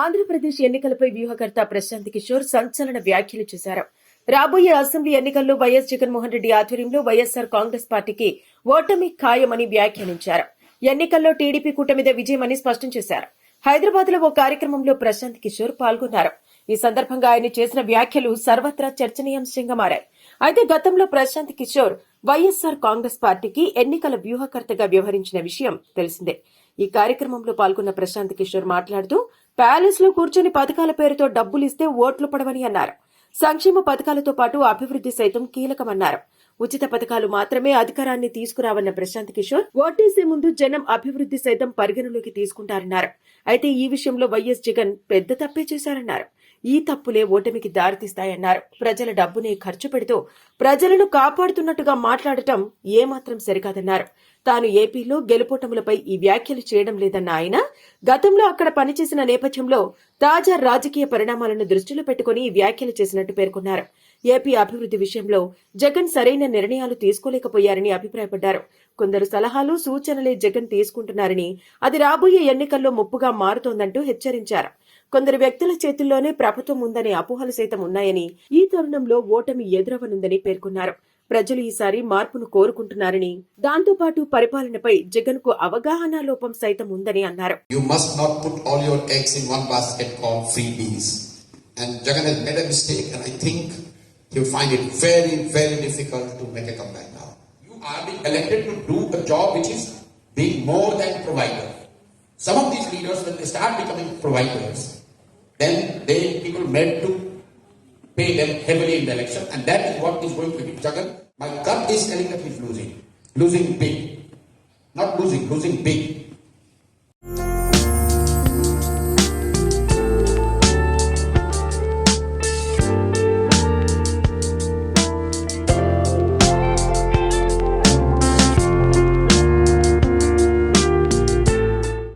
ఆంధ్రప్రదేశ్ ఎన్నికలపై వ్యూహకర్త ప్రశాంత్ కిషోర్ సంచలన వ్యాఖ్యలు చేశారు. రాబోయే అసెంబ్లీ ఎన్నికల్లో వైఎస్ జగన్మోహన్ రెడ్డి ఆధ్వర్యంలో వైఎస్సార్ కాంగ్రెస్ పార్టీకి ఓటమి ఖాయమని వ్యాఖ్యానించారు. ఎన్నికల్లో టీడీపీ కూటమిదే విజయమని స్పష్టం చేశారు. హైదరాబాద్లో ఓ కార్యక్రమంలో ప్రశాంత్ కిషోర్ పాల్గొన్నారు. ఈ సందర్భంగా ఆయన చేసిన వ్యాఖ్యలు సర్వత్రా చర్చనీయాంశంగా మారాయి. అయితే గతంలో ప్రశాంత్ కిషోర్ వైఎస్సార్ కాంగ్రెస్ పార్టీకి ఎన్నికల వ్యూహకర్తగా వ్యవహరించిన విషయం తెలిసిందే. ఈ కార్యక్రమంలో పాల్గొన్న ప్రశాంత్ కిషోర్ మాట్లాడుతూ ప్యాలెస్లో కూర్చొని పథకాల పేరుతో డబ్బులు ఇస్తే ఓట్లు పడవని అన్నారు. సంక్షేమ పథకాలతో పాటు అభివృద్ధి సైతం కీలకమన్నారు. ఉచిత పథకాలు మాత్రమే అధికారాన్ని తీసుకురావన్న ప్రశాంత్ కిషోర్ ఓటేసే ముందు జనం అభివృద్ధి సైతం పరిగణలోకి తీసుకుంటారన్నారు. అయితే ఈ విషయంలో వైఎస్ జగన్ పెద్ద తప్పే చేశారన్నారు. ఈ తప్పులే ఓటమికి దారితీస్తాయన్నారు. ప్రజల డబ్బునే ఖర్చు పెడుతూ ప్రజలను కాపాడుతున్నట్టుగా మాట్లాడటం ఏమాత్రం సరికాదన్నారు. తాను ఏపీలో గెలుపోటములపై ఈ వ్యాఖ్యలు చేయడం లేదన్న ఆయన గతంలో అక్కడ పనిచేసిన నేపథ్యంలో తాజా రాజకీయ పరిణామాలను దృష్టిలో పెట్టుకుని ఈ వ్యాఖ్యలు చేసినట్టు పేర్కొన్నారు. ఏపీ అభివృద్ధి విషయంలో జగన్ సరైన నిర్ణయాలు తీసుకోలేకపోయారని అభిప్రాయపడ్డారు. కొందరు సలహాలు సూచనలే జగన్ తీసుకుంటున్నారని అది రాబోయే ఎన్నికల్లో ముప్పుగా మారుతోందంటూ హెచ్చరించారు. కొందరు వ్యక్తుల చేతుల్లోనే ప్రభుత్వం ఉందనే అపోహలు సైతం ఉన్నాయని ఈ తరుణంలో ఓటమి ఎదురవనుందని పేర్కొన్నారు. ప్రజలు ఈసారి మార్పును కోరుకుంటున్నారని దాంతోపాటు పరిపాలనపై జగన్కు అవగాహన లోపం సైతం ఉందని అన్నారు. Then they people made to pay them heavily in the election, and that is what is going to be. Jagan. My gut is telling that he's losing, losing big, not losing, losing big.